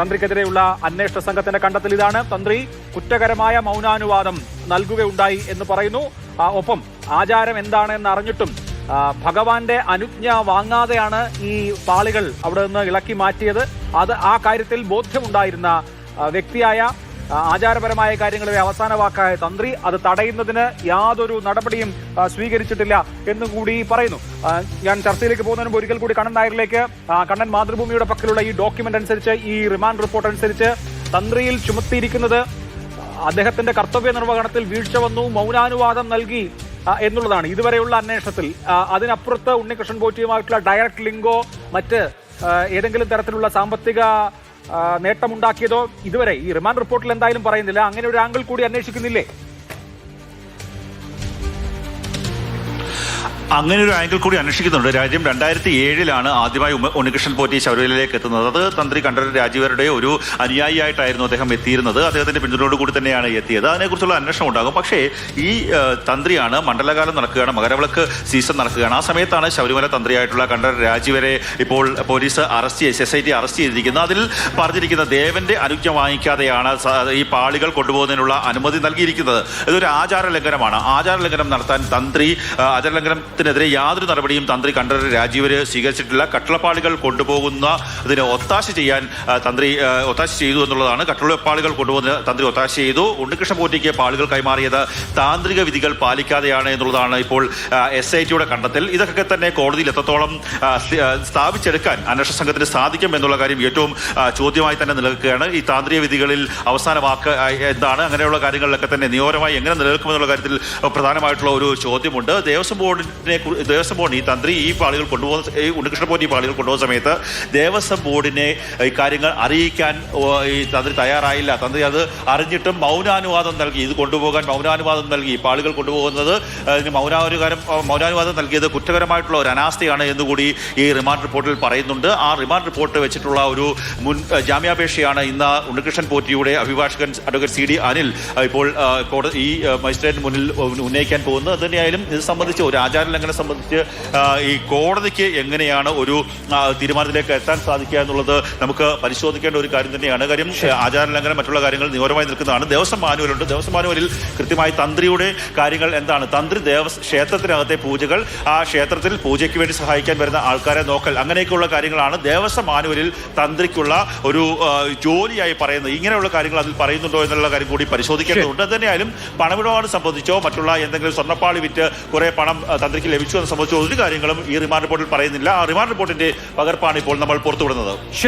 തന്ത്രിക്കെതിരെയുള്ള അന്വേഷണ സംഘത്തിന്റെ കണ്ടെത്തൽ ഇതാണ്. തന്ത്രി കുറ്റകരമായ മൗനാനുവാദം നൽകുകയുണ്ടായി എന്ന് പറയുന്നു. ഒപ്പം ആചാരം എന്താണ് എന്ന് അറിഞ്ഞിട്ടും ഭഗവാന്റെ അനുജ്ഞ വാങ്ങാതെയാണ് ഈ പാളികൾ അവിടെ നിന്ന് ഇളക്കി മാറ്റിയത്. അത് ആ കാര്യത്തിൽ ബോധ്യമുണ്ടായിരുന്ന വ്യക്തിയായ ആചാരപരമായ കാര്യങ്ങളുടെ അവസാന വാക്കായ തന്ത്രി അത് തടയുന്നതിന് യാതൊരു നടപടിയും സ്വീകരിച്ചിട്ടില്ല എന്നും കൂടി പറയുന്നു. ഞാൻ ചർച്ചയിലേക്ക് പോകുന്നതിന് ഒരിക്കൽ കൂടി കണ്ണൻ നായരിലേക്ക് കണ്ണൻ മാതൃഭൂമിയുടെ പക്കലുള്ള ഈ ഡോക്യുമെന്റ് അനുസരിച്ച് ഈ റിമാൻഡ് റിപ്പോർട്ട് അനുസരിച്ച് തന്ത്രിയിൽ ചുമത്തിയിരിക്കുന്നത് അദ്ദേഹത്തിന്റെ കർത്തവ്യ നിർവഹണത്തിൽ വീഴ്ച വന്നു മൗനാനുവാദം നൽകി എന്നുള്ളതാണ്. ഇതുവരെയുള്ള അന്വേഷണത്തിൽ അതിനപ്പുറത്ത് ഉണ്ണികൃഷ്ണൻ പോറ്റിയുമായിട്ടുള്ള ഡയറക്ട് ലിങ്കോ മറ്റ് ഏതെങ്കിലും തരത്തിലുള്ള സാമ്പത്തിക നേട്ടമുണ്ടാക്കിയതോ? ഇതുവരെ ഈ റിമാൻഡ് റിപ്പോർട്ടിൽ എന്തായാലും പറയുന്നില്ല. അങ്ങനെ ഒരു ആംഗിൾ കൂടി അന്വേഷിക്കുന്നില്ലേ? അങ്ങനെ ഒരു ആംഗിൾ കൂടി അന്വേഷിക്കുന്നുണ്ട്. രാജ്യം രണ്ടായിരത്തി ഏഴിലാണ് ആദ്യമായി ഉണ്ണികൃഷ്ണൻ പോറ്റി ശബരിമലയിലേക്ക് എത്തുന്നത്. അത് തന്ത്രി കണ്ഠരൻ രാജീവരുടെ ഒരു അനുയായിയായിട്ടായിരുന്നു അദ്ദേഹം എത്തിയിരുന്നത്. അദ്ദേഹത്തിന്റെ പിന്തുണയോട് കൂടി തന്നെയാണ് എത്തിയത്. അതിനെക്കുറിച്ചുള്ള അന്വേഷണം ഉണ്ടാകും. പക്ഷേ ഈ തന്ത്രിയാണ് മണ്ഡലകാലം നടക്കുകയാണ്. മകരവിളക്ക് സീസൺ നടക്കുകയാണ്. ആ സമയത്താണ് ശബരിമല തന്ത്രിയായിട്ടുള്ള കണ്ഠരൻ രാജീവരെ ഇപ്പോൾ പോലീസ് അറസ്റ്റ് ചെയ്ത് എസ് അറസ്റ്റ് ചെയ്തിരിക്കുന്നത്. അതിൽ പറഞ്ഞിരിക്കുന്ന ദേവന്റെ അനുജ്ഞ വാങ്ങിക്കാതെയാണ് ഈ പാളികൾ കൊണ്ടുപോകുന്നതിനുള്ള അനുമതി നൽകിയിരിക്കുന്നത്. ഇതൊരു ആചാര ലംഘനമാണ്. ആചാര ലംഘനം നടത്താൻ തന്ത്രി ആ, ലംഘനത്തിനെതിരെ യാതൊരു നടപടിയും തന്ത്രി കണ്ഠരർ രാജീവര് സ്വീകരിച്ചിട്ടില്ല. കട്ടളപ്പാളികൾ കൊണ്ടുപോകുന്ന അതിനെ ഒത്താശ ചെയ്യാൻ തന്ത്രി ഒത്താശ ചെയ്തു എന്നുള്ളതാണ്. കട്ടളപ്പാളികൾ കൊണ്ടുപോകുന്ന തന്ത്രി ഒത്താശ ചെയ്തു. ഉണ്ണികൃഷ്ണ പോറ്റിക്ക് പാളികൾ കൈമാറിയത് താന്ത്രിക വിധികൾ പാലിക്കാതെയാണ് എന്നുള്ളതാണ് ഇപ്പോൾ എസ് ഐ ടിയുടെ കണ്ടെത്തൽ. ഇതൊക്കെ തന്നെ കോടതിയിൽ എത്രത്തോളം സ്ഥാപിച്ചെടുക്കാൻ അന്വേഷണ സംഘത്തിന് സാധിക്കും എന്നുള്ള കാര്യം ഏറ്റവും ചോദ്യമായി തന്നെ നിലനിൽക്കുകയാണ്. ഈ താന്ത്രിക വിധികളിൽ അവസാന വാക്ക് എന്താണ്? അങ്ങനെയുള്ള കാര്യങ്ങളിലൊക്കെ തന്നെ നിയോരമായി എങ്ങനെ നിലനിൽക്കുമെന്നുള്ള കാര്യത്തിൽ പ്രധാനമായിട്ടുള്ള ഒരു ചോദ്യമുണ്ട്. ദേവസ്വം ബോർഡിനെ കു- ദേവസ്വം ബോർഡ് ഈ തന്ത്രി ഈ പാളികൾ കൊണ്ടുപോകുന്ന ഈ ഉണ്ണികൃഷ്ണ പോറ്റി ഈ പാളികൾ കൊണ്ടുപോകുന്ന സമയത്ത് ദേവസ്വം ബോർഡിനെ കാര്യങ്ങൾ അറിയിക്കാൻ ഈ തന്ത്രി തയ്യാറായില്ല. തന്ത്രി അത് അറിഞ്ഞിട്ടും മൗനാനുവാദം നൽകി. ഇത് കൊണ്ടുപോകാൻ മൗനാനുവാദം നൽകി. പാളികൾ കൊണ്ടുപോകുന്നത് ഇതിന് മൗനാനുകാരം മൗനാനുവാദം നൽകിയത് കുറ്റകരമായിട്ടുള്ള ഒരു അനാസ്ഥയാണ് എന്നുകൂടി ഈ റിമാൻഡ് റിപ്പോർട്ടിൽ പറയുന്നുണ്ട്. ആ റിമാൻഡ് റിപ്പോർട്ട് വെച്ചിട്ടുള്ള ഒരു മുൻ ജാമ്യാപേക്ഷയാണ് ഇന്ന് ഉണ്ണികൃഷ്ണൻ പോറ്റിയുടെ അഭിഭാഷകൻ അഡ്വക്കേറ്റ് സി ഡി അനിൽ ഇപ്പോൾ ഈ മജിസ്ട്രേറ്റിന് മുന്നിൽ ഉന്നയിക്കാൻ പോകുന്നത്. തന്നെയായാലും ഇത് സംബന്ധിച്ച് ഒരു ആചാര ലംഘനം സംബന്ധിച്ച് ഈ കോടതിക്ക് എങ്ങനെയാണ് ഒരു തീരുമാനത്തിലേക്ക് എത്താൻ സാധിക്കുക എന്നുള്ളത് നമുക്ക് പരിശോധിക്കേണ്ട ഒരു കാര്യം തന്നെയാണ്. കാര്യം ആചാര ലംഘനം മറ്റുള്ള കാര്യങ്ങൾ നിയോരമായി നിൽക്കുന്നതാണ്. ദേവസ്വം മാനുവലുണ്ട്. ദേവസ്വം മാനുവലിൽ കൃത്യമായി തന്ത്രിയുടെ കാര്യങ്ങൾ എന്താണ്? തന്ത്രി ദേവസ് ക്ഷേത്രത്തിനകത്തെ പൂജകൾ ആ ക്ഷേത്രത്തിൽ പൂജയ്ക്ക് വേണ്ടി സഹായിക്കാൻ വരുന്ന ആൾക്കാരെ നോക്കൽ അങ്ങനെയൊക്കെയുള്ള കാര്യങ്ങളാണ് ദേവസ്വം മാനുവലിൽ തന്ത്രിക്കുള്ള ഒരു ജോലിയായി പറയുന്നത്. ഇങ്ങനെയുള്ള കാര്യങ്ങൾ അതിൽ പറയുന്നുണ്ടോ എന്നുള്ള കാര്യം കൂടി പരിശോധിക്കേണ്ടതുണ്ട്. തന്നെയായാലും പണമിടപാട് സംബന്ധിച്ചോ മറ്റുള്ള എന്തെങ്കിലും സ്വർണപ്പാളി വിറ്റ് കുറെ പണം ആ, ലഭിച്ചു എന്ന് സംബന്ധിച്ച ഒരു കാര്യങ്ങളും ഈ റിമാൻഡ് റിപ്പോർട്ടിൽ പറയുന്നില്ല. ആ റിമാൻഡ് റിപ്പോർട്ടിന്റെ പകർപ്പാണ് ഇപ്പോൾ നമ്മൾ പുറത്തുവിടുന്നത്.